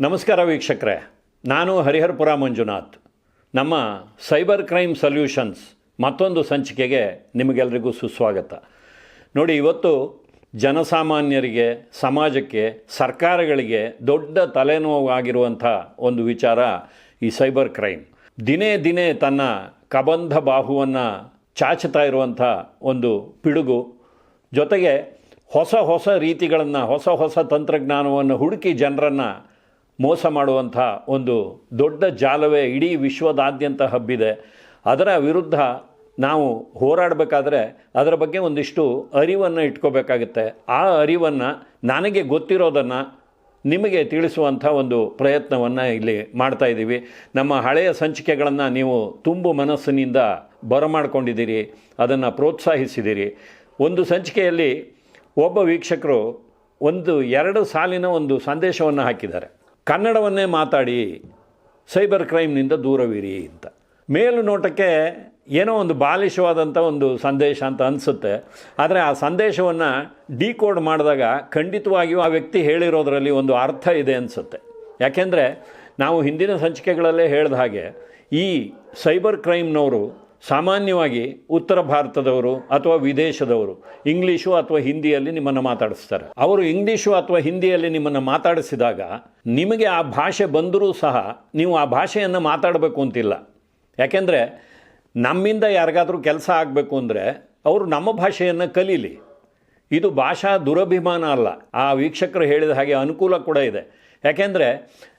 ನಮಸ್ಕಾರ ವೀಕ್ಷಕರೇ. ನಾನು ಹರಿಹರಪುರ ಮಂಜುನಾಥ್. ನಮ್ಮ ಸೈಬರ್ ಕ್ರೈಮ್ ಸೊಲ್ಯೂಷನ್ಸ್ ಮತ್ತೊಂದು ಸಂಚಿಕೆಗೆ ನಿಮಗೆಲ್ಲರಿಗೂ ಸುಸ್ವಾಗತ. ನೋಡಿ, ಇವತ್ತು ಜನಸಾಮಾನ್ಯರಿಗೆ, ಸಮಾಜಕ್ಕೆ, ಸರ್ಕಾರಗಳಿಗೆ ದೊಡ್ಡ ತಲೆನೋವಾಗಿರುವಂಥ ಒಂದು ವಿಚಾರ ಈ ಸೈಬರ್ ಕ್ರೈಮ್. ದಿನೇ ದಿನೇ ತನ್ನ ಕಬಂಧ ಬಾಹುವನ್ನು ಚಾಚುತ್ತಾ ಇರುವಂಥ ಒಂದು ಪಿಡುಗು. ಜೊತೆಗೆ ಹೊಸ ಹೊಸ ರೀತಿಗಳನ್ನು, ಹೊಸ ಹೊಸ ತಂತ್ರಜ್ಞಾನವನ್ನು ಹುಡುಕಿ ಜನರನ್ನು ಮೋಸ ಮಾಡುವಂಥ ಒಂದು ದೊಡ್ಡ ಜಾಲವೇ ಇಡೀ ವಿಶ್ವದಾದ್ಯಂತ ಹಬ್ಬಿದೆ. ಅದರ ವಿರುದ್ಧ ನಾವು ಹೋರಾಡಬೇಕಾದ್ರೆ ಅದರ ಬಗ್ಗೆ ಒಂದಿಷ್ಟು ಅರಿವನ್ನು ಇಟ್ಕೋಬೇಕಾಗುತ್ತೆ. ಆ ಅರಿವನ್ನು ನನಗೆ ಗೊತ್ತಿರೋದನ್ನು ನಿಮಗೆ ತಿಳಿಸುವಂಥ ಒಂದು ಪ್ರಯತ್ನವನ್ನು ಇಲ್ಲಿ ಮಾಡ್ತಾ ಇದ್ದೀವಿ. ನಮ್ಮ ಹಳೆಯ ಸಂಚಿಕೆಗಳನ್ನು ನೀವು ತುಂಬು ಮನಸ್ಸಿನಿಂದ ಬರಮಾಡ್ಕೊಂಡಿದ್ದೀರಿ. ಅದನ್ನು ಪ್ರೋತ್ಸಾಹಿಸಿದ್ದೀರಿ. ಒಂದು ಸಂಚಿಕೆಯಲ್ಲಿ ಒಬ್ಬ ವೀಕ್ಷಕರು ಒಂದು ಎರಡು ಸಾಲಿನ ಒಂದು ಸಂದೇಶವನ್ನು ಹಾಕಿದ್ದಾರೆ. ಕನ್ನಡವನ್ನೇ ಮಾತಾಡಿ ಸೈಬರ್ ಕ್ರೈಮ್ನಿಂದ ದೂರವಿರಿ ಅಂತ. ಮೇಲು ನೋಟಕ್ಕೆ ಏನೋ ಒಂದು ಬಾಲಿಶವಾದಂಥ ಒಂದು ಸಂದೇಶ ಅಂತ ಅನಿಸುತ್ತೆ. ಆದರೆ ಆ ಸಂದೇಶವನ್ನು ಡಿಕೋಡ್ ಮಾಡಿದಾಗ ಖಂಡಿತವಾಗಿಯೂ ಆ ವ್ಯಕ್ತಿ ಹೇಳಿರೋದರಲ್ಲಿ ಒಂದು ಅರ್ಥ ಇದೆ ಅನಿಸುತ್ತೆ. ಯಾಕೆಂದರೆ ನಾವು ಹಿಂದಿನ ಸಂಚಿಕೆಗಳಲ್ಲೇ ಹೇಳಿದ ಹಾಗೆ ಈ ಸೈಬರ್ ಕ್ರೈಮ್ನವರು ಸಾಮಾನ್ಯವಾಗಿ ಉತ್ತರ ಭಾರತದವರು ಅಥವಾ ವಿದೇಶದವರು ಇಂಗ್ಲೀಷು ಅಥವಾ ಹಿಂದಿಯಲ್ಲಿ ನಿಮ್ಮನ್ನು ಮಾತಾಡಿಸ್ತಾರೆ. ಅವರು ಇಂಗ್ಲೀಷು ಅಥವಾ ಹಿಂದಿಯಲ್ಲಿ ನಿಮ್ಮನ್ನು ಮಾತಾಡಿಸಿದಾಗ ನಿಮಗೆ ಆ ಭಾಷೆ ಬಂದರೂ ಸಹ ನೀವು ಆ ಭಾಷೆಯನ್ನು ಮಾತಾಡಬೇಕು ಅಂತಿಲ್ಲ. ಯಾಕೆಂದರೆ ನಮ್ಮಿಂದ ಯಾರಿಗಾದರೂ ಕೆಲಸ ಆಗಬೇಕು ಅಂದರೆ ಅವರು ನಮ್ಮ ಭಾಷೆಯನ್ನು ಕಲೀಲಿ. ಇದು ಭಾಷಾ ದುರಭಿಮಾನ ಅಲ್ಲ. ಆ ವೀಕ್ಷಕರು ಹೇಳಿದ ಹಾಗೆ ಅನುಕೂಲ ಕೂಡ ಇದೆ. ಯಾಕೆಂದರೆ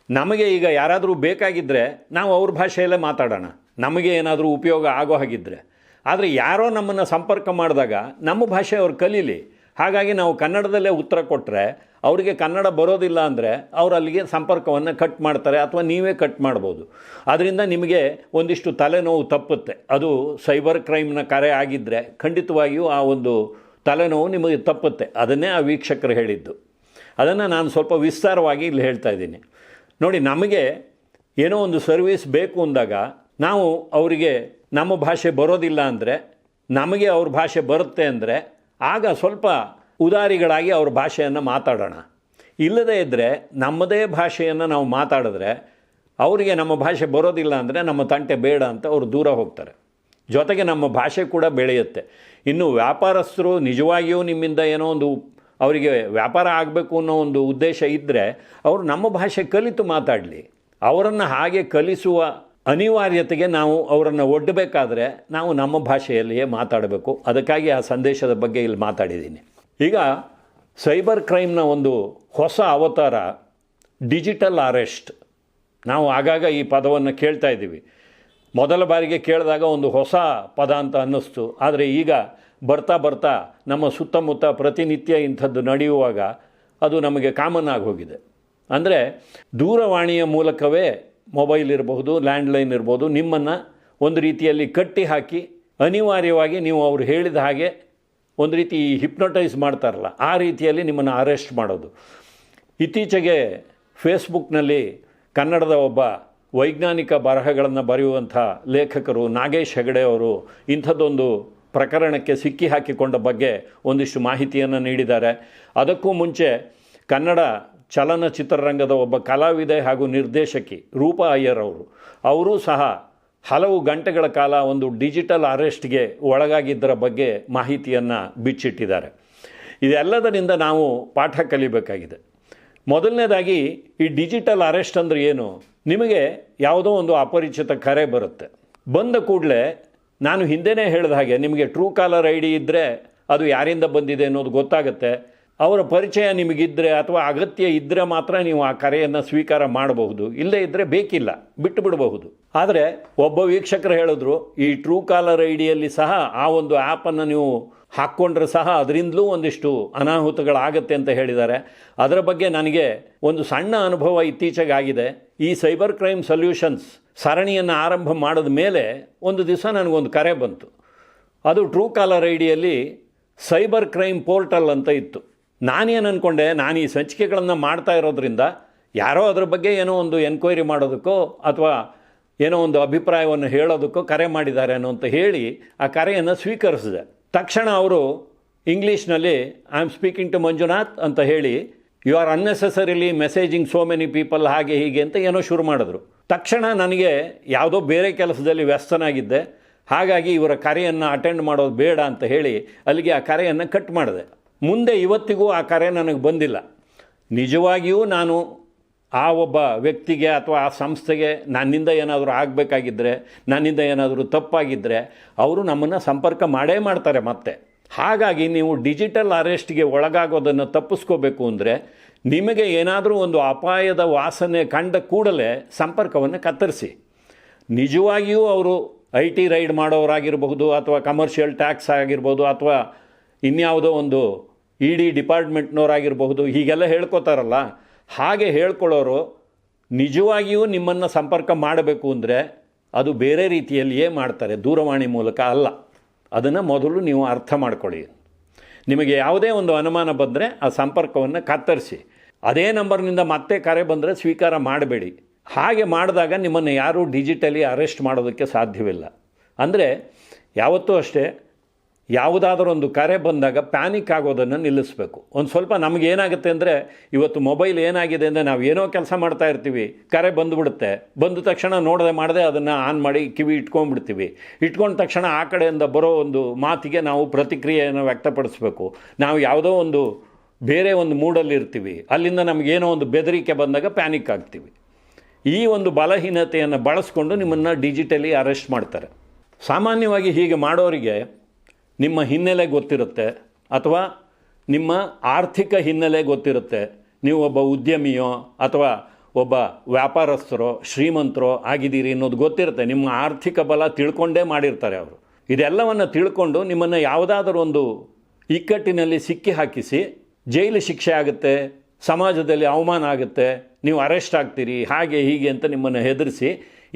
ನಮಗೆ ಈಗ ಯಾರಾದರೂ ಬೇಕಾಗಿದ್ದರೆ ನಾವು ಅವ್ರ ಭಾಷೆಯಲ್ಲೇ ಮಾತಾಡೋಣ. ನಮಗೆ ಏನಾದರೂ ಉಪಯೋಗ ಆಗೋ ಹಾಗಿದ್ದರೆ ಆದರೆ ಯಾರೋ ನಮ್ಮನ್ನು ಸಂಪರ್ಕ ಮಾಡಿದಾಗ ನಮ್ಮ ಭಾಷೆ ಅವ್ರು ಕಲೀಲಿ. ಹಾಗಾಗಿ ನಾವು ಕನ್ನಡದಲ್ಲೇ ಉತ್ತರ ಕೊಟ್ಟರೆ ಅವರಿಗೆ ಕನ್ನಡ ಬರೋದಿಲ್ಲ ಅಂದರೆ ಅವರು ಅಲ್ಲಿಗೆ ಸಂಪರ್ಕವನ್ನು ಕಟ್ ಮಾಡ್ತಾರೆ ಅಥವಾ ನೀವೇ ಕಟ್ ಮಾಡ್ಬೋದು. ಅದರಿಂದ ನಿಮಗೆ ಒಂದಿಷ್ಟು ತಲೆನೋವು ತಪ್ಪುತ್ತೆ. ಅದು ಸೈಬರ್ ಕ್ರೈಮ್ನ ಕರೆ ಆಗಿದ್ದರೆ ಖಂಡಿತವಾಗಿಯೂ ಆ ಒಂದು ತಲೆನೋವು ನಿಮಗೆ ತಪ್ಪುತ್ತೆ. ಅದನ್ನೇ ಆ ವೀಕ್ಷಕರು ಹೇಳಿದ್ದು. ಅದನ್ನು ನಾನು ಸ್ವಲ್ಪ ವಿಸ್ತಾರವಾಗಿ ಇಲ್ಲಿ ಹೇಳ್ತಾ ಇದ್ದೀನಿ. ನೋಡಿ, ನಮಗೆ ಏನೋ ಒಂದು ಸರ್ವಿಸ್ ಬೇಕು ಅಂದಾಗ ನಾವು ಅವರಿಗೆ ನಮ್ಮ ಭಾಷೆ ಬರೋದಿಲ್ಲ ಅಂದರೆ, ನಮಗೆ ಅವ್ರ ಭಾಷೆ ಬರುತ್ತೆ ಅಂದರೆ, ಆಗ ಸ್ವಲ್ಪ ಉದಾರಿಗಳಾಗಿ ಅವ್ರ ಭಾಷೆಯನ್ನು ಮಾತಾಡೋಣ. ಇಲ್ಲದೇ ಇದ್ದರೆ ನಮ್ಮದೇ ಭಾಷೆಯನ್ನು ನಾವು ಮಾತಾಡಿದ್ರೆ, ಅವರಿಗೆ ನಮ್ಮ ಭಾಷೆ ಬರೋದಿಲ್ಲ ಅಂದರೆ ನಮ್ಮ ತಂಟೆ ಬೇಡ ಅಂತ ಅವರು ದೂರ ಹೋಗ್ತಾರೆ. ಜೊತೆಗೆ ನಮ್ಮ ಭಾಷೆ ಕೂಡ ಬೆಳೆಯುತ್ತೆ. ಇನ್ನು ವ್ಯಾಪಾರಸ್ಥರು ನಿಜವಾಗಿಯೂ ನಿಮ್ಮಿಂದ ಏನೋ ಒಂದು ಅವರಿಗೆ ವ್ಯಾಪಾರ ಆಗಬೇಕು ಅನ್ನೋ ಒಂದು ಉದ್ದೇಶ ಇದ್ದರೆ ಅವರು ನಮ್ಮ ಭಾಷೆ ಕಲಿತು ಮಾತಾಡಲಿ. ಅವರನ್ನು ಹಾಗೆ ಕಲಿಸುವ ಅನಿವಾರ್ಯತೆಗೆ ನಾವು ಅವರನ್ನು ಒಡ್ಡಬೇಕಾದ್ರೆ ನಾವು ನಮ್ಮ ಭಾಷೆಯಲ್ಲಿಯೇ ಮಾತಾಡಬೇಕು. ಅದಕ್ಕಾಗಿ ಆ ಸಂದೇಶದ ಬಗ್ಗೆ ಇಲ್ಲಿ ಮಾತಾಡಿದ್ದೀನಿ. ಈಗ ಸೈಬರ್ ಕ್ರೈಮ್ನ ಒಂದು ಹೊಸ ಅವತಾರ, ಡಿಜಿಟಲ್ ಅರೆಸ್ಟ್. ನಾವು ಆಗಾಗ ಈ ಪದವನ್ನು ಕೇಳ್ತಾ ಇದ್ದೀವಿ. ಮೊದಲ ಬಾರಿಗೆ ಕೇಳಿದಾಗ ಒಂದು ಹೊಸ ಪದ ಅಂತ ಅನ್ನಿಸ್ತು. ಆದರೆ ಈಗ ಬರ್ತಾ ಬರ್ತಾ ನಮ್ಮ ಸುತ್ತಮುತ್ತ ಪ್ರತಿನಿತ್ಯ ಇಂಥದ್ದು ನಡೆಯುವಾಗ ಅದು ನಮಗೆ ಕಾಮನ್ ಆಗಿ ಹೋಗಿದೆ. ಅಂದರೆ ದೂರವಾಣಿಯ ಮೂಲಕವೇ ಮೊಬೈಲ್ ಇರಬಹುದು, ಲ್ಯಾಂಡ್ಲೈನ್ ಇರ್ಬೋದು, ನಿಮ್ಮನ್ನು ಒಂದು ರೀತಿಯಲ್ಲಿ ಕಟ್ಟಿ ಹಾಕಿ ಅನಿವಾರ್ಯವಾಗಿ ನೀವು ಅವರು ಹೇಳಿದ ಹಾಗೆ ಒಂದು ರೀತಿ ಹಿಪ್ನೊಟೈಸ್ ಮಾಡ್ತಾರಲ್ಲ, ಆ ರೀತಿಯಲ್ಲಿ ನಿಮ್ಮನ್ನು ಅರೆಸ್ಟ್ ಮಾಡೋದು. ಇತ್ತೀಚೆಗೆ ಫೇಸ್ಬುಕ್ನಲ್ಲಿ ಕನ್ನಡದ ಒಬ್ಬ ವೈಜ್ಞಾನಿಕ ಬರಹಗಳನ್ನು ಬರೆಯುವಂಥ ಲೇಖಕರು ನಾಗೇಶ್ ಹೆಗಡೆ ಅವರು ಇಂಥದ್ದೊಂದು ಪ್ರಕರಣಕ್ಕೆ ಸಿಕ್ಕಿ ಹಾಕಿಕೊಂಡ ಬಗ್ಗೆ ಒಂದಿಷ್ಟು ಮಾಹಿತಿಯನ್ನು ನೀಡಿದ್ದಾರೆ. ಅದಕ್ಕೂ ಮುಂಚೆ ಕನ್ನಡ ಚಲನಚಿತ್ರರಂಗದ ಒಬ್ಬ ಕಲಾವಿದೆ ಹಾಗೂ ನಿರ್ದೇಶಕಿ ರೂಪಾ ಅಯ್ಯರ್ ಅವರು. ಅವರೂ ಸಹ ಹಲವು ಗಂಟೆಗಳ ಕಾಲ ಒಂದು ಡಿಜಿಟಲ್ ಅರೆಸ್ಟ್ಗೆ ಒಳಗಾಗಿದ್ದರ ಬಗ್ಗೆ ಮಾಹಿತಿಯನ್ನು ಬಿಚ್ಚಿಟ್ಟಿದ್ದಾರೆ. ಇದೆಲ್ಲದರಿಂದ ನಾವು ಪಾಠ ಕಲಿಬೇಕಾಗಿದೆ. ಮೊದಲನೇದಾಗಿ ಈ ಡಿಜಿಟಲ್ ಅರೆಸ್ಟ್ ಅಂದರೆ ಏನು? ನಿಮಗೆ ಯಾವುದೋ ಒಂದು ಅಪರಿಚಿತ ಕರೆ ಬರುತ್ತೆ. ಬಂದ ಕೂಡಲೇ ನಾನು ಹಿಂದೆನೇ ಹೇಳಿದ ಹಾಗೆ ನಿಮಗೆ ಟ್ರೂ ಕಾಲರ್ ಐ ಡಿ ಇದ್ದರೆ ಅದು ಯಾರಿಂದ ಬಂದಿದೆ ಅನ್ನೋದು ಗೊತ್ತಾಗುತ್ತೆ. ಅವರ ಪರಿಚಯ ನಿಮಗಿದ್ದರೆ ಅಥವಾ ಅಗತ್ಯ ಇದ್ದರೆ ಮಾತ್ರ ನೀವು ಆ ಕರೆಯನ್ನು ಸ್ವೀಕಾರ ಮಾಡಬಹುದು. ಇಲ್ಲದೇ ಇದ್ದರೆ ಬೇಕಿಲ್ಲ ಬಿಟ್ಟು ಬಿಡಬಹುದು ಆದರೆ ಒಬ್ಬ ವೀಕ್ಷಕರು ಹೇಳಿದ್ರು, ಈ ಟ್ರೂ ಕಾಲರ್ ಐಡಿಯಲ್ಲಿ ಡಿಯಲ್ಲಿ ಸಹ ಆ ಒಂದು ಆ್ಯಪನ್ನು ನೀವು ಹಾಕ್ಕೊಂಡ್ರೆ ಸಹ ಅದರಿಂದಲೂ ಒಂದಿಷ್ಟು ಅನಾಹುತಗಳಾಗತ್ತೆ ಅಂತ ಹೇಳಿದ್ದಾರೆ. ಅದರ ಬಗ್ಗೆ ನನಗೆ ಒಂದು ಸಣ್ಣ ಅನುಭವ ಇತ್ತೀಚೆಗೆ ಆಗಿದೆ ಈ ಸೈಬರ್ ಕ್ರೈಮ್ ಸೊಲ್ಯೂಷನ್ಸ್ ಸರಣಿಯನ್ನು ಆರಂಭ ಮಾಡಿದ ಮೇಲೆ ಒಂದು ದಿವಸ ನನಗೊಂದು ಕರೆ ಬಂತು. ಅದು ಟ್ರೂ ಕಾಲರ್ ಐಡಿಯಲ್ಲಿ ಡಿಯಲ್ಲಿ ಸೈಬರ್ ಕ್ರೈಮ್ ಪೋರ್ಟಲ್ ಅಂತ ಇತ್ತು. ನಾನೇನು ಅಂದ್ಕೊಂಡೆ ನಾನು ಈ ಸಂಚಿಕೆಗಳನ್ನು ಮಾಡ್ತಾ ಇರೋದ್ರಿಂದ ಯಾರೋ ಅದ್ರ ಬಗ್ಗೆ ಏನೋ ಒಂದು ಎನ್ಕ್ವೈರಿ ಮಾಡೋದಕ್ಕೋ ಅಥವಾ ಏನೋ ಒಂದು ಅಭಿಪ್ರಾಯವನ್ನು ಹೇಳೋದಕ್ಕೋ ಕರೆ ಮಾಡಿದ್ದಾರೆ ಅನ್ನೋ ಅಂತ ಹೇಳಿ ಆ ಕರೆಯನ್ನು ಸ್ವೀಕರಿಸಿದೆ. ತಕ್ಷಣ ಅವರು ಇಂಗ್ಲೀಷ್ನಲ್ಲಿ I am speaking to Manjunath ಅಂತ ಹೇಳಿ you are unnecessarily messaging so many people ಹಾಗೆ ಹೀಗೆ ಅಂತ ಏನೋ ಶುರು ಮಾಡಿದ್ರು. ತಕ್ಷಣ ನನಗೆ ಯಾವುದೋ ಬೇರೆ ಕೆಲಸದಲ್ಲಿ ವ್ಯಸ್ತನಾಗಿದ್ದೆ. ಹಾಗಾಗಿ ಇವರ ಕರೆಯನ್ನು ಅಟೆಂಡ್ ಮಾಡೋದು ಬೇಡ ಅಂತ ಹೇಳಿ ಅಲ್ಲಿಗೆ ಆ ಕರೆಯನ್ನು ಕಟ್ ಮಾಡಿದೆ. ಮುಂದೆ ಇವತ್ತಿಗೂ ಆ ಕರೆ ನನಗೆ ಬಂದಿಲ್ಲ. ನಿಜವಾಗಿಯೂ ನಾನು ಆ ಒಬ್ಬ ವ್ಯಕ್ತಿಗೆ ಅಥವಾ ಆ ಸಂಸ್ಥೆಗೆ ನನ್ನಿಂದ ಏನಾದರೂ ಆಗಬೇಕಾಗಿದ್ದರೆ ನನ್ನಿಂದ ಏನಾದರೂ ತಪ್ಪಾಗಿದ್ದರೆ ಅವರು ನಮ್ಮನ್ನು ಸಂಪರ್ಕ ಮಾಡೇ ಮಾಡ್ತಾರೆ ಮತ್ತೆ. ಹಾಗಾಗಿ ನೀವು ಡಿಜಿಟಲ್ ಅರೆಸ್ಟ್ಗೆ ಒಳಗಾಗೋದನ್ನು ತಪ್ಪಿಸ್ಕೋಬೇಕು ಅಂದರೆ ನಿಮಗೆ ಏನಾದರೂ ಒಂದು ಅಪಾಯದ ವಾಸನೆ ಕಂಡ ಕೂಡಲೇ ಸಂಪರ್ಕವನ್ನು ಕತ್ತರಿಸಿ. ನಿಜವಾಗಿಯೂ ಅವರು ಐ ಟಿ ರೈಡ್ ಮಾಡೋರಾಗಿರಬಹುದು ಅಥವಾ ಕಮರ್ಷಿಯಲ್ ಟ್ಯಾಕ್ಸ್ ಆಗಿರ್ಬೋದು ಅಥವಾ ಇನ್ಯಾವುದೋ ಒಂದು ಇ ಡಿ ಡಿಪಾರ್ಟ್ಮೆಂಟ್ನವರಾಗಿರಬಹುದು, ಹೀಗೆಲ್ಲ ಹೇಳ್ಕೊತಾರಲ್ಲ, ಹಾಗೆ ಹೇಳ್ಕೊಳ್ಳೋರು ನಿಜವಾಗಿಯೂ ನಿಮ್ಮನ್ನು ಸಂಪರ್ಕ ಮಾಡಬೇಕು ಅಂದರೆ ಅದು ಬೇರೆ ರೀತಿಯಲ್ಲಿಯೇ ಮಾಡ್ತಾರೆ, ದೂರವಾಣಿ ಮೂಲಕ ಅಲ್ಲ. ಅದನ್ನು ಮೊದಲು ನೀವು ಅರ್ಥ ಮಾಡ್ಕೊಳ್ಳಿ. ನಿಮಗೆ ಯಾವುದೇ ಒಂದು ಅನುಮಾನ ಬಂದರೆ ಆ ಸಂಪರ್ಕವನ್ನು ಕತ್ತರಿಸಿ. ಅದೇ ನಂಬರ್ನಿಂದ ಮತ್ತೆ ಕರೆ ಬಂದರೆ ಸ್ವೀಕಾರ ಮಾಡಬೇಡಿ. ಹಾಗೆ ಮಾಡಿದಾಗ ನಿಮ್ಮನ್ನು ಯಾರೂ ಡಿಜಿಟಲಿ ಅರೆಸ್ಟ್ ಮಾಡೋದಕ್ಕೆ ಸಾಧ್ಯವಿಲ್ಲ. ಅಂದರೆ ಯಾವತ್ತೂ ಅಷ್ಟೇ ಯಾವುದಾದ್ರೂ ಒಂದು ಕರೆ ಬಂದಾಗ ಪ್ಯಾನಿಕ್ ಆಗೋದನ್ನು ನಿಲ್ಲಿಸಬೇಕು. ಒಂದು ಸ್ವಲ್ಪ ನಮಗೇನಾಗುತ್ತೆ ಅಂದರೆ, ಇವತ್ತು ಮೊಬೈಲ್ ಏನಾಗಿದೆ ಅಂದರೆ ನಾವು ಏನೋ ಕೆಲಸ ಮಾಡ್ತಾ ಇರ್ತೀವಿ, ಕರೆ ಬಂದುಬಿಡುತ್ತೆ. ಬಂದ ತಕ್ಷಣ ನೋಡದೆ ಮಾಡದೆ ಅದನ್ನು ಆನ್ ಮಾಡಿ ಕಿವಿ ಇಟ್ಕೊಂಡ್ಬಿಡ್ತೀವಿ. ಇಟ್ಕೊಂಡ ತಕ್ಷಣ ಆ ಕಡೆಯಿಂದ ಬರೋ ಒಂದು ಮಾತಿಗೆ ನಾವು ಪ್ರತಿಕ್ರಿಯೆಯನ್ನು ವ್ಯಕ್ತಪಡಿಸಬೇಕು. ನಾವು ಯಾವುದೋ ಒಂದು ಬೇರೆ ಒಂದು ಮೂಡಲ್ಲಿ ಇರ್ತೀವಿ. ಅಲ್ಲಿಂದ ನಮಗೇನೋ ಒಂದು ಬೆದರಿಕೆ ಬಂದಾಗ ಪ್ಯಾನಿಕ್ ಆಗ್ತೀವಿ. ಈ ಒಂದು ಬಲಹೀನತೆಯನ್ನು ಬಳಸ್ಕೊಂಡು ನಿಮ್ಮನ್ನು ಡಿಜಿಟಲಿ ಅರೆಸ್ಟ್ ಮಾಡ್ತಾರೆ. ಸಾಮಾನ್ಯವಾಗಿ ಹೀಗೆ ಮಾಡೋರಿಗೆ ನಿಮ್ಮ ಹಿನ್ನೆಲೆ ಗೊತ್ತಿರುತ್ತೆ ಅಥವಾ ನಿಮ್ಮ ಆರ್ಥಿಕ ಹಿನ್ನೆಲೆ ಗೊತ್ತಿರುತ್ತೆ. ನೀವು ಒಬ್ಬ ಉದ್ಯಮಿಯೋ ಅಥವಾ ಒಬ್ಬ ವ್ಯಾಪಾರಸ್ಥರೋ, ಶ್ರೀಮಂತರೋ ಆಗಿದ್ದೀರಿ ಅನ್ನೋದು ಗೊತ್ತಿರುತ್ತೆ. ನಿಮ್ಮ ಆರ್ಥಿಕ ಬಲ ತಿಳ್ಕೊಂಡೇ ಮಾಡಿರ್ತಾರೆ ಅವರು. ಇದೆಲ್ಲವನ್ನು ತಿಳ್ಕೊಂಡು ನಿಮ್ಮನ್ನು ಯಾವುದಾದ್ರೂ ಒಂದು ಇಕ್ಕಟ್ಟಿನಲ್ಲಿ ಸಿಕ್ಕಿ ಹಾಕಿಸಿ, ಜೈಲು ಶಿಕ್ಷೆ ಆಗುತ್ತೆ, ಸಮಾಜದಲ್ಲಿ ಅವಮಾನ ಆಗುತ್ತೆ, ನೀವು ಅರೆಸ್ಟ್ ಆಗ್ತೀರಿ, ಹಾಗೆ ಹೀಗೆ ಅಂತ ನಿಮ್ಮನ್ನು ಹೆದರಿಸಿ,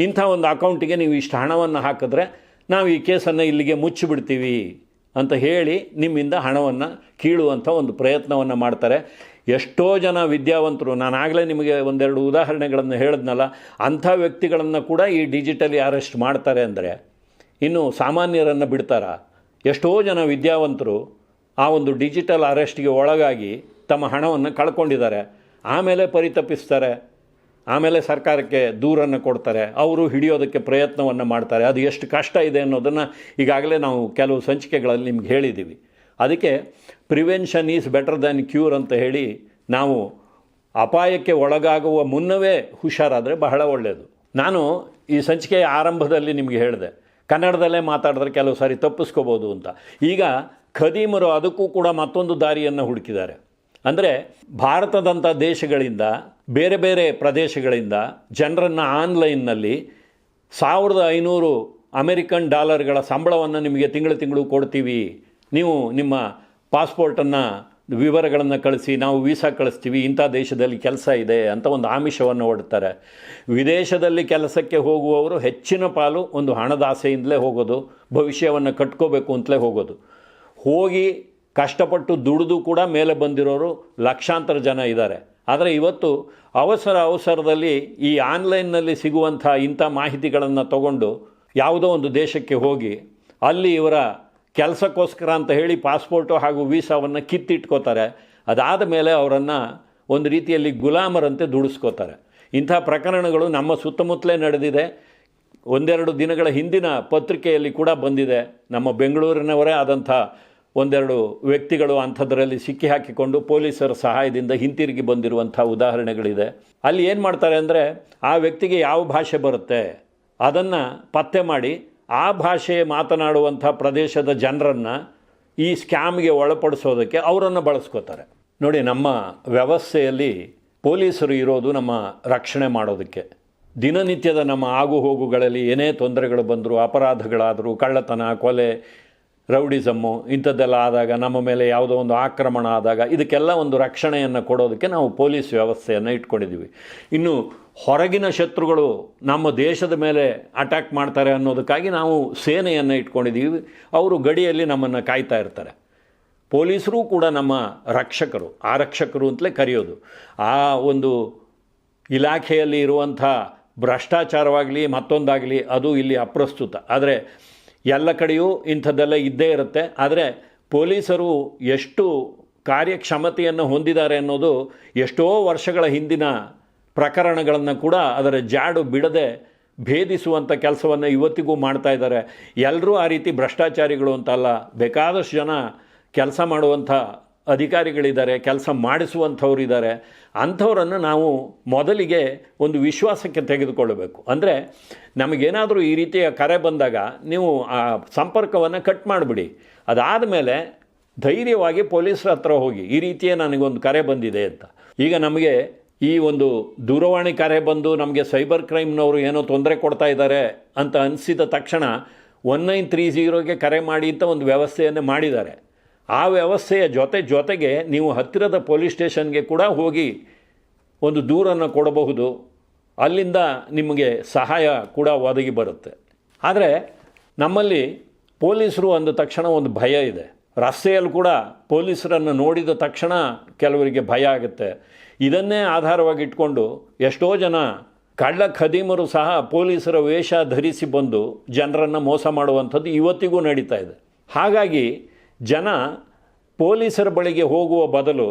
ಇಂಥ ಒಂದು ಅಕೌಂಟಿಗೆ ನೀವು ಇಷ್ಟು ಹಣವನ್ನು ಹಾಕಿದ್ರೆ ನಾವು ಈ ಕೇಸನ್ನು ಇಲ್ಲಿಗೆ ಮುಚ್ಚಿಬಿಡ್ತೀವಿ. ಅಂತ ಹೇಳಿ ನಿಮ್ಮಿಂದ ಹಣವನ್ನು ಕೀಳುವಂಥ ಒಂದು ಪ್ರಯತ್ನವನ್ನು ಮಾಡ್ತಾರೆ. ಎಷ್ಟೋ ಜನ ವಿದ್ಯಾವಂತರು ನಾನು ಆಗಲೇ ನಿಮಗೆ ಒಂದೆರಡು ಉದಾಹರಣೆಗಳನ್ನು ಹೇಳಿದ್ನಲ್ಲ, ಅಂಥ ವ್ಯಕ್ತಿಗಳನ್ನು ಕೂಡ ಈ ಡಿಜಿಟಲಿ ಅರೆಸ್ಟ್ ಮಾಡ್ತಾರೆ ಅಂದರೆ ಇನ್ನು ಸಾಮಾನ್ಯರನ್ನು ಬಿಡ್ತಾರ? ಎಷ್ಟೋ ಜನ ವಿದ್ಯಾವಂತರು ಆ ಒಂದು ಡಿಜಿಟಲ್ ಅರೆಸ್ಟ್ಗೆ ಒಳಗಾಗಿ ತಮ್ಮ ಹಣವನ್ನು ಕಳ್ಕೊಂಡಿದ್ದಾರೆ. ಆಮೇಲೆ ಪರಿತಪಿಸ್ತಾರೆ. ಆಮೇಲೆ ಸರ್ಕಾರಕ್ಕೆ ದೂರನ್ನು ಕೊಡ್ತಾರೆ, ಅವರು ಹಿಡಿಯೋದಕ್ಕೆ ಪ್ರಯತ್ನವನ್ನು ಮಾಡ್ತಾರೆ. ಅದು ಎಷ್ಟು ಕಷ್ಟ ಇದೆ ಅನ್ನೋದನ್ನು ಈಗಾಗಲೇ ನಾವು ಕೆಲವು ಸಂಚಿಕೆಗಳಲ್ಲಿ ನಿಮ್ಗೆ ಹೇಳಿದ್ದೀವಿ. ಅದಕ್ಕೆ prevention is better than cure ಅಂತ ಹೇಳಿ ನಾವು ಅಪಾಯಕ್ಕೆ ಒಳಗಾಗುವ ಮುನ್ನವೇ ಹುಷಾರಾದರೆ ಬಹಳ ಒಳ್ಳೆಯದು ನಾನು ಈ ಸಂಚಿಕೆಯ ಆರಂಭದಲ್ಲಿ ನಿಮಗೆ ಹೇಳಿದೆ, ಕನ್ನಡದಲ್ಲೇ ಮಾತಾಡಿದ್ರೆ ಕೆಲವು ಸಾರಿ ತಪ್ಪಿಸ್ಕೋಬೋದು ಅಂತ. ಈಗ ಖದೀಮರು ಅದಕ್ಕೂ ಕೂಡ ಮತ್ತೊಂದು ದಾರಿಯನ್ನು ಹುಡುಕಿದ್ದಾರೆ. ಅಂದರೆ ಭಾರತದಂಥ ದೇಶಗಳಿಂದ ಬೇರೆ ಬೇರೆ ಪ್ರದೇಶಗಳಿಂದ ಜನರನ್ನು ಆನ್ಲೈನ್ನಲ್ಲಿ ಸಾವಿರದ ಐನೂರು ಅಮೆರಿಕನ್ ಡಾಲರ್ಗಳ ಸಂಬಳವನ್ನು ನಿಮಗೆ ತಿಂಗಳು ತಿಂಗಳು ಕೊಡ್ತೀವಿ. ನೀವು ನಿಮ್ಮ ಪಾಸ್ಪೋರ್ಟನ್ನು ವಿವರಗಳನ್ನು ಕಳಿಸಿ, ನಾವು ವೀಸಾ ಕಳಿಸ್ತೀವಿ, ಇಂಥ ದೇಶದಲ್ಲಿ ಕೆಲಸ ಇದೆ ಅಂತ ಒಂದು ಆಮಿಷವನ್ನು ಹೊಡ್ತಾರೆ. ವಿದೇಶದಲ್ಲಿ ಕೆಲಸಕ್ಕೆ ಹೋಗುವವರು ಹೆಚ್ಚಿನ ಪಾಲು ಒಂದು ಹಣದ ಆಸೆಯಿಂದಲೇ ಹೋಗೋದು, ಭವಿಷ್ಯವನ್ನು ಕಟ್ಕೋಬೇಕು ಅಂತಲೇ ಹೋಗೋದು. ಹೋಗಿ ಕಷ್ಟಪಟ್ಟು ದುಡಿದು ಕೂಡ ಮೇಲೆ ಬಂದಿರೋರು ಲಕ್ಷಾಂತರ ಜನ ಇದ್ದಾರೆ. ಆದರೆ ಇವತ್ತು ಅವಸರ ಅವಸರದಲ್ಲಿ ಈ ಆನ್ಲೈನ್ನಲ್ಲಿ ಸಿಗುವಂಥ ಇಂಥ ಮಾಹಿತಿಗಳನ್ನು ತಗೊಂಡು ಯಾವುದೋ ಒಂದು ದೇಶಕ್ಕೆ ಹೋಗಿ ಅಲ್ಲಿ ಇವರ ಕೆಲಸಕ್ಕೋಸ್ಕರ ಅಂತ ಹೇಳಿ ಪಾಸ್ಪೋರ್ಟು ಹಾಗೂ ವೀಸಾವನ್ನು ಕಿತ್ತಿಟ್ಕೋತಾರೆ. ಅದಾದ ಮೇಲೆ ಅವರನ್ನು ಒಂದು ರೀತಿಯಲ್ಲಿ ಗುಲಾಮರಂತೆ ದುಡಿಸ್ಕೋತಾರೆ. ಇಂಥ ಪ್ರಕರಣಗಳು ನಮ್ಮ ಸುತ್ತಮುತ್ತಲೇ ನಡೆದಿದೆ. ಒಂದೆರಡು ದಿನಗಳ ಹಿಂದಿನ ಪತ್ರಿಕೆಯಲ್ಲಿ ಕೂಡ ಬಂದಿದೆ. ನಮ್ಮ ಬೆಂಗಳೂರಿನವರೇ ಆದಂಥ ಒಂದೆರಡು ವ್ಯಕ್ತಿಗಳು ಅಂಥದ್ರಲ್ಲಿ ಸಿಕ್ಕಿ ಹಾಕಿಕೊಂಡು ಪೊಲೀಸರ ಸಹಾಯದಿಂದ ಹಿಂತಿರುಗಿ ಬಂದಿರುವಂಥ ಉದಾಹರಣೆಗಳಿದೆ. ಅಲ್ಲಿ ಏನು ಮಾಡ್ತಾರೆ ಅಂದರೆ ಆ ವ್ಯಕ್ತಿಗೆ ಯಾವ ಭಾಷೆ ಬರುತ್ತೆ ಅದನ್ನು ಪತ್ತೆ ಮಾಡಿ ಆ ಭಾಷೆ ಮಾತನಾಡುವಂಥ ಪ್ರದೇಶದ ಜನರನ್ನು ಈ ಸ್ಕ್ಯಾಮ್ಗೆ ಒಳಪಡಿಸೋದಕ್ಕೆ ಅವರನ್ನು ಬಳಸ್ಕೋತಾರೆ. ನೋಡಿ, ನಮ್ಮ ವ್ಯವಸ್ಥೆಯಲ್ಲಿ ಪೊಲೀಸರು ಇರೋದು ನಮ್ಮ ರಕ್ಷಣೆ ಮಾಡೋದಕ್ಕೆ. ದಿನನಿತ್ಯದ ನಮ್ಮ ಆಗು ಹೋಗುಗಳಲ್ಲಿ ಏನೇ ತೊಂದರೆಗಳು ಬಂದರೂ, ಅಪರಾಧಗಳಾದರೂ, ಕಳ್ಳತನ, ಕೊಲೆ ರೌಡಿಸಮ್ಮು, ಇಂಥದ್ದೆಲ್ಲ ಆದಾಗ ನಮ್ಮ ಮೇಲೆ ಯಾವುದೋ ಒಂದು ಆಕ್ರಮಣ ಆದಾಗ ಇದಕ್ಕೆಲ್ಲ ಒಂದು ರಕ್ಷಣೆಯನ್ನು ಕೊಡೋದಕ್ಕೆ ನಾವು ಪೊಲೀಸ್ ವ್ಯವಸ್ಥೆಯನ್ನು ಇಟ್ಕೊಂಡಿದ್ದೀವಿ. ಇನ್ನು ಹೊರಗಿನ ಶತ್ರುಗಳು ನಮ್ಮ ದೇಶದ ಮೇಲೆ ಅಟ್ಯಾಕ್ ಮಾಡ್ತಾರೆ ಅನ್ನೋದಕ್ಕಾಗಿ ನಾವು ಸೇನೆಯನ್ನು ಇಟ್ಕೊಂಡಿದ್ದೀವಿ. ಅವರು ಗಡಿಯಲ್ಲಿ ನಮ್ಮನ್ನು ಕಾಯ್ತಾ ಇರ್ತಾರೆ. ಪೊಲೀಸರು ಕೂಡ ನಮ್ಮ ರಕ್ಷಕರು ಆರಕ್ಷಕರು ಅಂತಲೇ ಕರೆಯೋದು. ಆ ಒಂದು ಇಲಾಖೆಯಲ್ಲಿ ಇರುವಂಥ ಭ್ರಷ್ಟಾಚಾರವಾಗಲಿ ಮತ್ತೊಂದಾಗಲಿ ಅದು ಇಲ್ಲಿ ಅಪ್ರಸ್ತುತ. ಆದರೆ ಎಲ್ಲ ಕಡೆಯೂ ಇಂಥದ್ದೆಲ್ಲ ಇದ್ದೇ ಇರುತ್ತೆ. ಆದರೆ ಪೊಲೀಸರು ಎಷ್ಟು ಕಾರ್ಯಕ್ಷಮತೆಯನ್ನು ಹೊಂದಿದ್ದಾರೆ ಅನ್ನೋದು ಎಷ್ಟೋ ವರ್ಷಗಳ ಹಿಂದಿನ ಪ್ರಕರಣಗಳನ್ನು ಕೂಡ ಅದರ ಜಾಡು ಬಿಡದೆ ಭೇದಿಸುವಂಥ ಕೆಲಸವನ್ನು ಇವತ್ತಿಗೂ ಮಾಡ್ತಾ ಇದ್ದಾರೆ. ಎಲ್ಲರೂ ಆ ರೀತಿ ಭ್ರಷ್ಟಾಚಾರಿಗಳು ಅಂತಲ್ಲ ಬೇಕಾದಷ್ಟು ಜನ ಕೆಲಸ ಮಾಡುವಂಥ ಅಧಿಕಾರಿಗಳಿದ್ದಾರೆ, ಕೆಲಸ ಮಾಡಿಸುವಂಥವ್ರು ಇದ್ದಾರೆ. ಅಂಥವರನ್ನು ನಾವು ಮೊದಲಿಗೆ ಒಂದು ವಿಶ್ವಾಸಕ್ಕೆ ತೆಗೆದುಕೊಳ್ಳಬೇಕು. ಅಂದರೆ ನಮಗೇನಾದರೂ ಈ ರೀತಿಯ ಕರೆ ಬಂದಾಗ ನೀವು ಆ ಸಂಪರ್ಕವನ್ನು ಕಟ್ ಮಾಡಿಬಿಡಿ. ಅದಾದ ಮೇಲೆ ಧೈರ್ಯವಾಗಿ ಪೊಲೀಸರ ಹತ್ರ ಹೋಗಿ, ಈ ರೀತಿಯೇ ನನಗೊಂದು ಕರೆ ಬಂದಿದೆ ಅಂತ. ಈಗ ನಮಗೆ ಈ ಒಂದು ದೂರವಾಣಿ ಕರೆ ಬಂದು ನಮಗೆ ಸೈಬರ್ ಕ್ರೈಮ್ನವರು ಏನೋ ತೊಂದರೆ ಕೊಡ್ತಾ ಇದ್ದಾರೆ ಅಂತ ಅನಿಸಿದ ತಕ್ಷಣ ಒನ್ ನೈನ್ ತ್ರೀ ಝೀರೋಗೆ ಕರೆ ಮಾಡಿ ಅಂತ ಒಂದು ವ್ಯವಸ್ಥೆಯನ್ನು ಮಾಡಿದ್ದಾರೆ. ಆ ವ್ಯವಸ್ಥೆಯ ಜೊತೆ ಜೊತೆಗೆ ನೀವು ಹತ್ತಿರದ ಪೊಲೀಸ್ ಸ್ಟೇಷನ್ಗೆ ಕೂಡ ಹೋಗಿ ಒಂದು ದೂರನ್ನು ಕೊಡಬಹುದು. ಅಲ್ಲಿಂದ ನಿಮಗೆ ಸಹಾಯ ಕೂಡ ಒದಗಿ ಬರುತ್ತೆ. ಆದರೆ ನಮ್ಮಲ್ಲಿ ಪೊಲೀಸರು ಅಂದ ತಕ್ಷಣ ಒಂದು ಭಯ ಇದೆ. ರಸ್ತೆಯಲ್ಲಿ ಕೂಡ ಪೊಲೀಸರನ್ನು ನೋಡಿದ ತಕ್ಷಣ ಕೆಲವರಿಗೆ ಭಯ ಆಗುತ್ತೆ. ಇದನ್ನೇ ಆಧಾರವಾಗಿ ಇಟ್ಕೊಂಡು ಎಷ್ಟೋ ಜನ ಕಳ್ಳ ಖದೀಮರು ಸಹ ಪೊಲೀಸರ ವೇಷ ಧರಿಸಿ ಬಂದು ಜನರನ್ನು ಮೋಸ ಮಾಡುವಂಥದ್ದು ಇವತ್ತಿಗೂ ನಡೀತಾ ಇದೆ. ಹಾಗಾಗಿ ಜನ ಪೊಲೀಸರ ಬಳಿಗೆ ಹೋಗುವ ಬದಲು,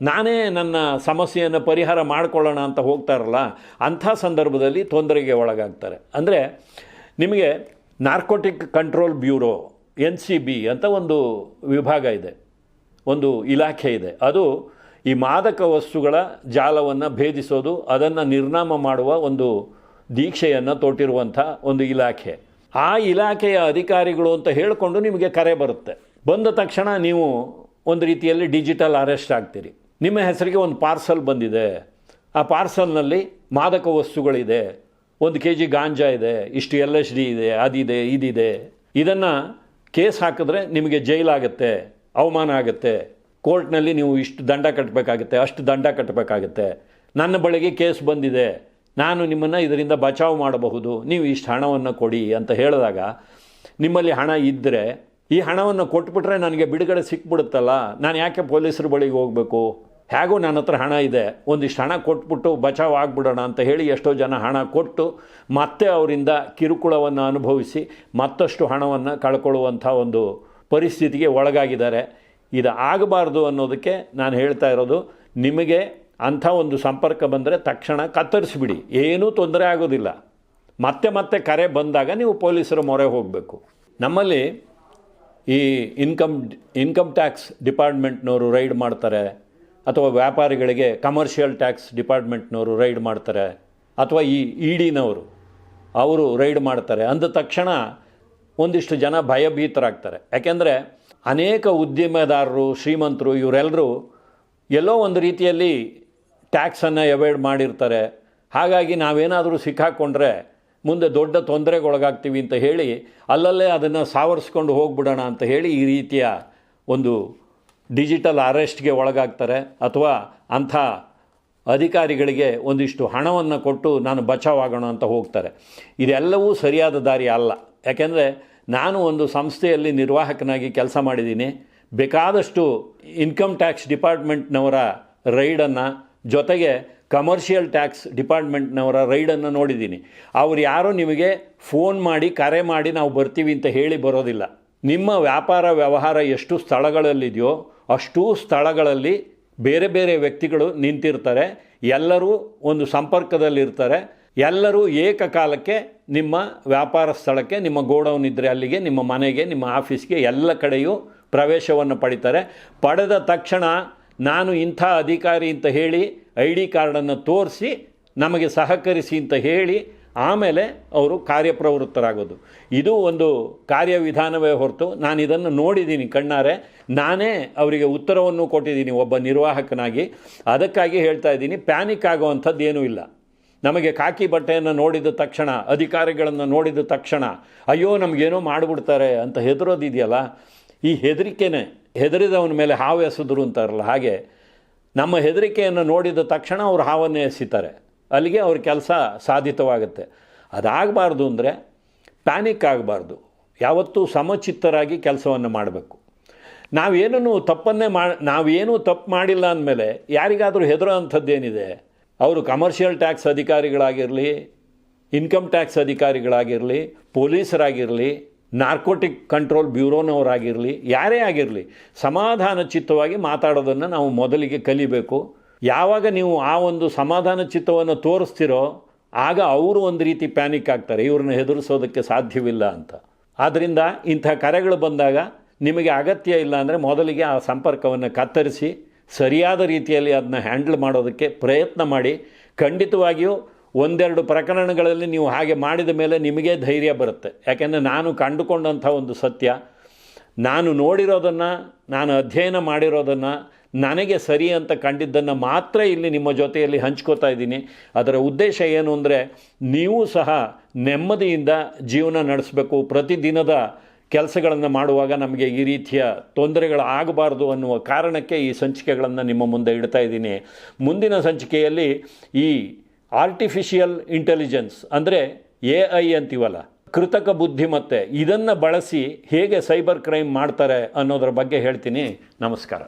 ನಾನೇ ನನ್ನ ಸಮಸ್ಯೆಯನ್ನು ಪರಿಹಾರ ಮಾಡಿಕೊಳ್ಳೋಣ ಅಂತ ಹೋಗ್ತಾರಲ್ಲ, ಅಂಥ ಸಂದರ್ಭದಲ್ಲಿ ತೊಂದರೆಗೆ ಒಳಗಾಗ್ತಾರೆ. ಅಂದರೆ, ನಿಮಗೆ narcotic control bureau, N C B ಅಂತ ಒಂದು ವಿಭಾಗ ಇದೆ, ಒಂದು ಇಲಾಖೆ ಇದೆ. ಅದು ಈ ಮಾದಕ ವಸ್ತುಗಳ ಜಾಲವನ್ನು ಭೇದಿಸೋದು, ಅದನ್ನು ನಿರ್ನಾಮ ಮಾಡುವ ಒಂದು ದೀಕ್ಷೆಯನ್ನು ತೊಟ್ಟಿರುವಂಥ ಒಂದು ಇಲಾಖೆ. ಆ ಇಲಾಖೆಯ ಅಧಿಕಾರಿಗಳು ಅಂತ ಹೇಳಿಕೊಂಡು ನಿಮಗೆ ಕರೆ ಬರುತ್ತೆ. ಬಂದ ತಕ್ಷಣ ನೀವು ಒಂದು ರೀತಿಯಲ್ಲಿ ಡಿಜಿಟಲ್ ಅರೆಸ್ಟ್ ಆಗ್ತೀರಿ. ನಿಮ್ಮ ಹೆಸರಿಗೆ ಒಂದು ಪಾರ್ಸಲ್ ಬಂದಿದೆ. ಆ ಪಾರ್ಸಲ್ನಲ್ಲಿ ಮಾದಕ ವಸ್ತುಗಳಿದೆ. ಒಂದು ಕೆ ಜಿ ಗಾಂಜಾ ಇದೆ, ಇಷ್ಟು ಎಲ್ ಎಚ್ ಡಿ ಇದೆ, ಅದಿದೆ, ಇದಿದೆ. ಇದನ್ನು ಕೇಸ್ ಹಾಕಿದ್ರೆ ನಿಮಗೆ ಜೈಲಾಗುತ್ತೆ ಅವಮಾನ ಆಗುತ್ತೆ. ಕೋರ್ಟ್ನಲ್ಲಿ ನೀವು ಇಷ್ಟು ದಂಡ ಕಟ್ಟಬೇಕಾಗುತ್ತೆ ಅಷ್ಟು ದಂಡ ಕಟ್ಟಬೇಕಾಗುತ್ತೆ ನನ್ನ ಬಳಿಗೆ ಕೇಸ್ ಬಂದಿದೆ. ನಾನು ನಿಮ್ಮನ್ನು ಇದರಿಂದ ಬಚಾವ್ ಮಾಡಬಹುದು. ನೀವು ಇಷ್ಟು ಹಣವನ್ನು ಕೊಡಿ ಅಂತ ಹೇಳಿದಾಗ ನಿಮ್ಮಲ್ಲಿ ಹಣ ಇದ್ದರೆ ಈ ಹಣವನ್ನು ಕೊಟ್ಬಿಟ್ರೆ ನನಗೆ ಬಿಡುಗಡೆ ಸಿಕ್ಬಿಡುತ್ತಲ್ಲ, ನಾನು ಯಾಕೆ ಪೊಲೀಸರ ಬಳಿಗೆ ಹೋಗಬೇಕು? ಹೇಗೂ ನನ್ನ ಹತ್ರ ಹಣ ಇದೆ, ಒಂದಿಷ್ಟು ಹಣ ಕೊಟ್ಬಿಟ್ಟು ಬಚಾವ್ ಆಗಿಬಿಡೋಣ ಅಂತ ಹೇಳಿ ಎಷ್ಟೋ ಜನ ಹಣ ಕೊಟ್ಟು ಮತ್ತೆ ಅವರಿಂದ ಕಿರುಕುಳವನ್ನು ಅನುಭವಿಸಿ ಮತ್ತಷ್ಟು ಹಣವನ್ನು ಕಳ್ಕೊಳ್ಳುವಂಥ ಒಂದು ಪರಿಸ್ಥಿತಿಗೆ ಒಳಗಾಗಿದ್ದಾರೆ. ಇದು ಆಗಬಾರ್ದು ಅನ್ನೋದಕ್ಕೆ ನಾನು ಹೇಳ್ತಾ ಇರೋದು, ನಿಮಗೆ ಅಂಥ ಒಂದು ಸಂಪರ್ಕ ಬಂದರೆ ತಕ್ಷಣ ಕತ್ತರಿಸಿಬಿಡಿ, ಏನೂ ತೊಂದರೆ ಆಗೋದಿಲ್ಲ. ಮತ್ತೆ ಮತ್ತೆ ಕರೆ ಬಂದಾಗ ನೀವು ಪೊಲೀಸರ ಮೊರೆ ಹೋಗಬೇಕು. ನಮ್ಮಲ್ಲಿ ಈ ಇನ್ಕಮ್ ಇನ್ಕಮ್ ಟ್ಯಾಕ್ಸ್ ಡಿಪಾರ್ಟ್ಮೆಂಟ್ನವರು ರೈಡ್ ಮಾಡ್ತಾರೆ, ಅಥವಾ ವ್ಯಾಪಾರಿಗಳಿಗೆ ಕಮರ್ಷಿಯಲ್ ಟ್ಯಾಕ್ಸ್ ಡಿಪಾರ್ಟ್ಮೆಂಟ್ನವರು ರೈಡ್ ಮಾಡ್ತಾರೆ, ಅಥವಾ ಈ ಇ ಡಿನವರು ಅವರು ರೈಡ್ ಮಾಡ್ತಾರೆ. ಅಂದ ತಕ್ಷಣ ಒಂದಿಷ್ಟು ಜನ ಭಯಭೀತರಾಗ್ತಾರೆ. ಯಾಕೆಂದರೆ ಅನೇಕ ಉದ್ಯಮದಾರರು, ಶ್ರೀಮಂತರು, ಇವರೆಲ್ಲರೂ ಎಲ್ಲೋ ಒಂದು ರೀತಿಯಲ್ಲಿ ಟ್ಯಾಕ್ಸನ್ನು ಎವೈಡ್ ಮಾಡಿರ್ತಾರೆ. ಹಾಗಾಗಿ ನಾವೇನಾದರೂ ಸಿಕ್ಕಾಕ್ಕೊಂಡ್ರೆ ಮುಂದೆ ದೊಡ್ಡ ತೊಂದರೆಗೊಳಗಾಗ್ತೀವಿ ಅಂತ ಹೇಳಿ ಅಲ್ಲಲ್ಲೇ ಅದನ್ನು ಸಾವರಿಸ್ಕೊಂಡು ಹೋಗ್ಬಿಡೋಣ ಅಂತ ಹೇಳಿ ಈ ರೀತಿಯ ಒಂದು ಡಿಜಿಟಲ್ ಅರೆಸ್ಟ್ಗೆ ಒಳಗಾಗ್ತಾರೆ ಅಥವಾ ಅಂಥ ಅಧಿಕಾರಿಗಳಿಗೆ ಒಂದಿಷ್ಟು ಹಣವನ್ನು ಕೊಟ್ಟು ನಾನು ಬಚಾವಾಗೋಣ ಅಂತ ಹೋಗ್ತಾರೆ. ಇದೆಲ್ಲವೂ ಸರಿಯಾದ ದಾರಿ ಅಲ್ಲ. ಯಾಕೆಂದರೆ ನಾನು ಒಂದು ಸಂಸ್ಥೆಯಲ್ಲಿ ನಿರ್ವಾಹಕನಾಗಿ ಕೆಲಸ ಮಾಡಿದ್ದೀನಿ. ಬೇಕಾದಷ್ಟು ಇನ್ಕಮ್ ಟ್ಯಾಕ್ಸ್ ಡಿಪಾರ್ಟ್ಮೆಂಟ್ನವರ ರೈಡನ್ನು ಜೊತೆಗೆ ಕಮರ್ಷಿಯಲ್ ಟ್ಯಾಕ್ಸ್ ಡಿಪಾರ್ಟ್ಮೆಂಟ್ನವರ ರೈಡನ್ನು ನೋಡಿದ್ದೀನಿ. ಅವ್ರು ಯಾರೋ ನಿಮಗೆ ಫೋನ್ ಮಾಡಿ, ಕರೆ ಮಾಡಿ ನಾವು ಬರ್ತೀವಿ ಅಂತ ಹೇಳಿ ಬರೋದಿಲ್ಲ. ನಿಮ್ಮ ವ್ಯಾಪಾರ ವ್ಯವಹಾರ ಎಷ್ಟು ಸ್ಥಳಗಳಲ್ಲಿದೆಯೋ ಅಷ್ಟೂ ಸ್ಥಳಗಳಲ್ಲಿ ಬೇರೆ ಬೇರೆ ವ್ಯಕ್ತಿಗಳು ನಿಂತಿರ್ತಾರೆ. ಎಲ್ಲರೂ ಒಂದು ಸಂಪರ್ಕದಲ್ಲಿರ್ತಾರೆ. ಎಲ್ಲರೂ ಏಕಕಾಲಕ್ಕೆ ನಿಮ್ಮ ವ್ಯಾಪಾರ ಸ್ಥಳಕ್ಕೆ, ನಿಮ್ಮ ಗೋಡೌನ್ ಇದ್ದರೆ ಅಲ್ಲಿಗೆ, ನಿಮ್ಮ ಮನೆಗೆ, ನಿಮ್ಮ ಆಫೀಸ್ಗೆ ಎಲ್ಲ ಕಡೆಯೂ ಪ್ರವೇಶವನ್ನು ಪಡಿತಾರೆ. ಪಡೆದ ತಕ್ಷಣ ನಾನು ಇಂಥ ಅಧಿಕಾರಿ ಅಂತ ಹೇಳಿ ಐ ಡಿ ಕಾರ್ಡನ್ನು ತೋರಿಸಿ ನಮಗೆ ಸಹಕರಿಸಿ ಅಂತ ಹೇಳಿ ಆಮೇಲೆ ಅವರು ಕಾರ್ಯಪ್ರವೃತ್ತರಾಗೋದು. ಇದು ಒಂದು ಕಾರ್ಯವಿಧಾನವೇ ಹೊರತು ನಾನು ಇದನ್ನು ನೋಡಿದ್ದೀನಿ ಕಣ್ಣಾರೆ. ನಾನೇ ಅವರಿಗೆ ಉತ್ತರವನ್ನು ಕೊಟ್ಟಿದ್ದೀನಿ, ಒಬ್ಬ ನಿರ್ವಾಹಕನಾಗಿ. ಅದಕ್ಕಾಗಿ ಹೇಳ್ತಾ ಇದ್ದೀನಿ, ಪ್ಯಾನಿಕ್ ಆಗುವಂಥದ್ದು ಏನೂ ಇಲ್ಲ. ನಮಗೆ ಕಾಕಿ ಬಟ್ಟೆಯನ್ನು ನೋಡಿದ ತಕ್ಷಣ, ಅಧಿಕಾರಿಗಳನ್ನು ನೋಡಿದ ತಕ್ಷಣ, ಅಯ್ಯೋ ನಮಗೇನೋ ಮಾಡಿಬಿಡ್ತಾರೆ ಅಂತ ಹೆದರೋದಿದೆಯಲ್ಲ? ಈ ಹೆದರಿಕೆನೇ, ಹೆದರಿದವನ ಮೇಲೆ ಹಾವು ಎಸೆದ್ರು ಅಂತಾರಲ್ಲ ಹಾಗೆ ನಮ್ಮ ಹೆದರಿಕೆಯನ್ನು ನೋಡಿದ ತಕ್ಷಣ ಅವರು ಹಾವನ್ನು ಎಸಿತಾರೆ. ಅಲ್ಲಿಗೆ ಅವ್ರ ಕೆಲಸ ಸಾಧಿತವಾಗುತ್ತೆ. ಅದಾಗಬಾರ್ದು ಅಂದರೆ ಪ್ಯಾನಿಕ್ ಆಗಬಾರ್ದು. ಯಾವತ್ತೂ ಸಮಚಿತ್ತರಾಗಿ ಕೆಲಸವನ್ನು ಮಾಡಬೇಕು. ನಾವೇನೂ ತಪ್ಪನ್ನೇ ಮಾ, ನಾವೇನೂ ತಪ್ಪು ಮಾಡಿಲ್ಲ ಅಂದಮೇಲೆ ಯಾರಿಗಾದರೂ ಹೆದರೋ ಅಂಥದ್ದೇನಿದೆ? ಅವರು ಕಮರ್ಷಿಯಲ್ ಟ್ಯಾಕ್ಸ್ ಅಧಿಕಾರಿಗಳಾಗಿರಲಿ, ಇನ್ಕಮ್ ಟ್ಯಾಕ್ಸ್ ಅಧಿಕಾರಿಗಳಾಗಿರಲಿ, ಪೊಲೀಸರಾಗಿರಲಿ ನಾರ್ಕೋಟಿಕ್ ಕಂಟ್ರೋಲ್ ಬ್ಯೂರೋನವರಾಗಿರಲಿ, ಯಾರೇ ಆಗಿರಲಿ ಸಮಾಧಾನ ಚಿತ್ತವಾಗಿ ಮಾತಾಡೋದನ್ನು ನಾವು ಮೊದಲಿಗೆ ಕಲಿಬೇಕು. ಯಾವಾಗ ನೀವು ಆ ಒಂದು ಸಮಾಧಾನ ಚಿತ್ತವನ್ನು ತೋರಿಸ್ತಿರೋ, ಆಗ ಅವರು ಒಂದು ರೀತಿ ಪ್ಯಾನಿಕ್ ಆಗ್ತಾರೆ, ಇವ್ರನ್ನ ಹೆದರಿಸೋದಕ್ಕೆ ಸಾಧ್ಯವಿಲ್ಲ ಅಂತ. ಆದ್ದರಿಂದ ಇಂಥ ಕರೆಗಳು ಬಂದಾಗ ನಿಮಗೆ ಅಗತ್ಯ ಇಲ್ಲ ಅಂದರೆ ಮೊದಲಿಗೆ ಆ ಸಂಪರ್ಕವನ್ನು ಕತ್ತರಿಸಿ, ಸರಿಯಾದ ರೀತಿಯಲ್ಲಿ ಅದನ್ನ ಹ್ಯಾಂಡಲ್ ಮಾಡೋದಕ್ಕೆ ಪ್ರಯತ್ನ ಮಾಡಿ, ಖಂಡಿತವಾಗಿಯೂ ಒಂದೆರಡು ಪ್ರಕರಣಗಳಲ್ಲಿ ನೀವು ಹಾಗೆ ಮಾಡಿದ ಮೇಲೆ ನಿಮಗೆ ಧೈರ್ಯ ಬರುತ್ತೆ. ಯಾಕೆಂದರೆ ನಾನು ಕಂಡುಕೊಂಡಂಥ ಒಂದು ಸತ್ಯ, ನಾನು ನೋಡಿರೋದನ್ನು, ನಾನು ಅಧ್ಯಯನ ಮಾಡಿರೋದನ್ನು, ನನಗೆ ಸರಿ ಅಂತ ಕಂಡಿದ್ದನ್ನು ಮಾತ್ರ ಇಲ್ಲಿ ನಿಮ್ಮ ಜೊತೆಯಲ್ಲಿ ಹಂಚ್ಕೋತಾ ಇದ್ದೀನಿ. ಅದರ ಉದ್ದೇಶ ಏನು ಅಂದರೆ, ನೀವು ಸಹ ನೆಮ್ಮದಿಯಿಂದ ಜೀವನ ನಡೆಸಬೇಕು. ಪ್ರತಿದಿನದ ಕೆಲಸಗಳನ್ನು ಮಾಡುವಾಗ ನಮಗೆ ಈ ರೀತಿಯ ತೊಂದರೆಗಳು ಆಗಬಾರ್ದು ಅನ್ನುವ ಕಾರಣಕ್ಕೆ ಈ ಸಂಚಿಕೆಗಳನ್ನು ನಿಮ್ಮ ಮುಂದೆ ಇಡ್ತಾ ಇದ್ದೀನಿ. ಮುಂದಿನ ಸಂಚಿಕೆಯಲ್ಲಿ ಈ ಆರ್ಟಿಫಿಷಿಯಲ್ ಇಂಟೆಲಿಜೆನ್ಸ್ ಅಂದರೆ ಎ ಐ ಅಂತೀವಲ್ಲ, ಕೃತಕ ಬುದ್ಧಿಮತ್ತೆ ಇದನ್ನು ಬಳಸಿ ಹೇಗೆ ಸೈಬರ್ ಕ್ರೈಮ್ ಮಾಡ್ತಾರೆ ಅನ್ನೋದ್ರ ಬಗ್ಗೆ ಹೇಳ್ತೀನಿ. ನಮಸ್ಕಾರ.